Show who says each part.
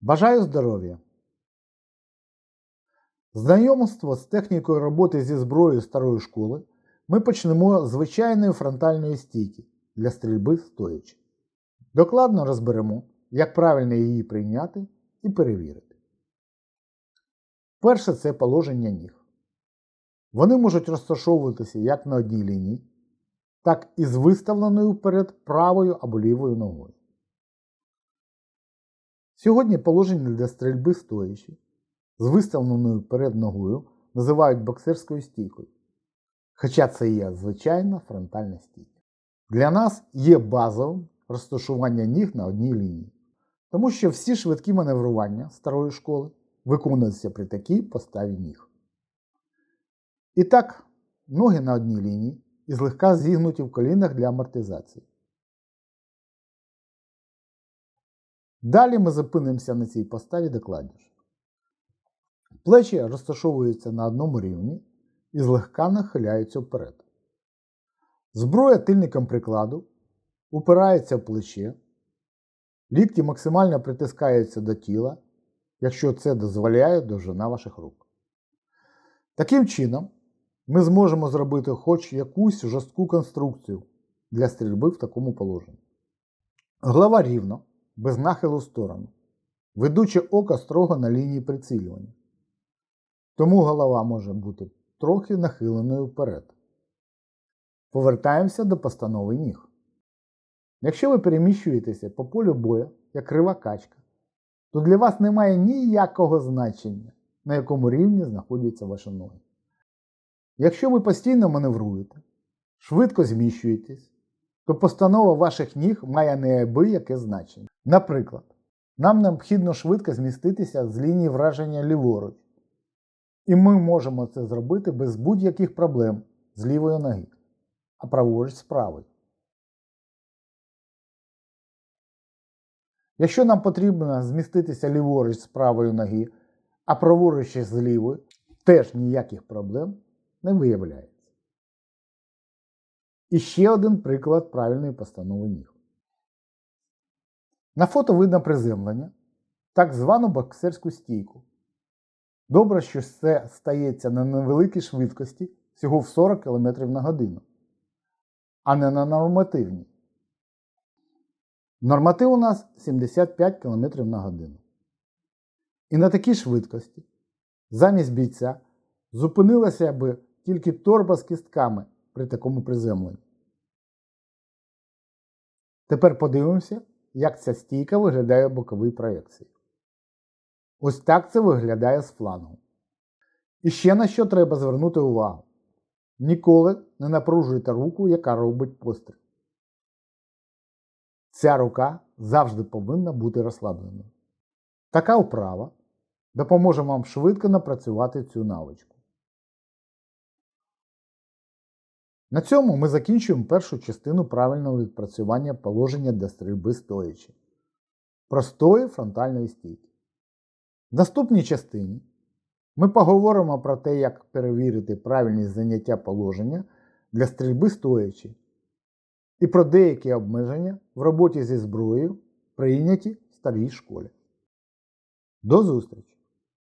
Speaker 1: Бажаю здоров'я! Знайомство з технікою роботи зі зброєю старої школи ми почнемо з звичайної фронтальної стійки для стрільби стоячи. Докладно розберемо, як правильно її прийняти і перевірити. Перше це положення ніг. Вони можуть розташовуватися як на одній лінії, так і з виставленою вперед правою або лівою ногою. Сьогодні положення для стрільби стоячи з виставленою перед ногою називають боксерською стійкою. Хоча це є звичайна фронтальна стійка. Для нас є базовим розташування ніг на одній лінії, тому що всі швидкі маневрування старої школи виконуються при такій поставі ніг. І так, ноги на одній лінії і злегка зігнуті в колінах для амортизації. Далі ми зупинимося на цій поставі докладніше. Плечі розташовуються на одному рівні і злегка нахиляються вперед. Зброя тильником прикладу упирається в плече, лікті максимально притискаються до тіла, якщо це дозволяє довжина ваших рук. Таким чином, ми зможемо зробити хоч якусь жорстку конструкцію для стрільби в такому положенні. Голова рівно, без нахилу в сторону, ведуче око строго на лінії прицілювання. Тому голова може бути трохи нахиленою вперед. Повертаємося до постанови ніг. Якщо ви переміщуєтеся по полю бою, як крива качка, то для вас немає ніякого значення, на якому рівні знаходяться ваші ноги. Якщо ви постійно маневруєте, швидко зміщуєтесь, то постанова ваших ніг має неабияке значення. Наприклад, нам необхідно швидко зміститися з лінії враження ліворуч, і ми можемо це зробити без будь-яких проблем з лівої ноги, а праворуч з правої. Якщо нам потрібно зміститися ліворуч з правої ноги, а праворуч з лівої, теж ніяких проблем не виявляється. І ще один приклад правильної постанови ніг. На фото видно приземлення, так звану боксерську стійку. Добре, що це стається на невеликій швидкості всього в 40 км на годину, а не на нормативній. Норматив у нас 75 км на годину. І на такій швидкості замість бійця зупинилася би тільки торба з кістками при такому приземленні. Тепер подивимося, як ця стійка виглядає в боковій проєкції. Ось так це виглядає з флангу. І ще на що треба звернути увагу. Ніколи не напружуйте руку, яка робить постріл. Ця рука завжди повинна бути розслабленою. Така вправа допоможе вам швидко напрацювати цю навичку. На цьому ми закінчуємо першу частину правильного відпрацювання положення для стрільби стоячи. Простої фронтальної стійки. В наступній частині ми поговоримо про те, як перевірити правильність заняття положення для стрільби стоячи і про деякі обмеження в роботі зі зброєю, прийняті в старій школі. До зустрічі!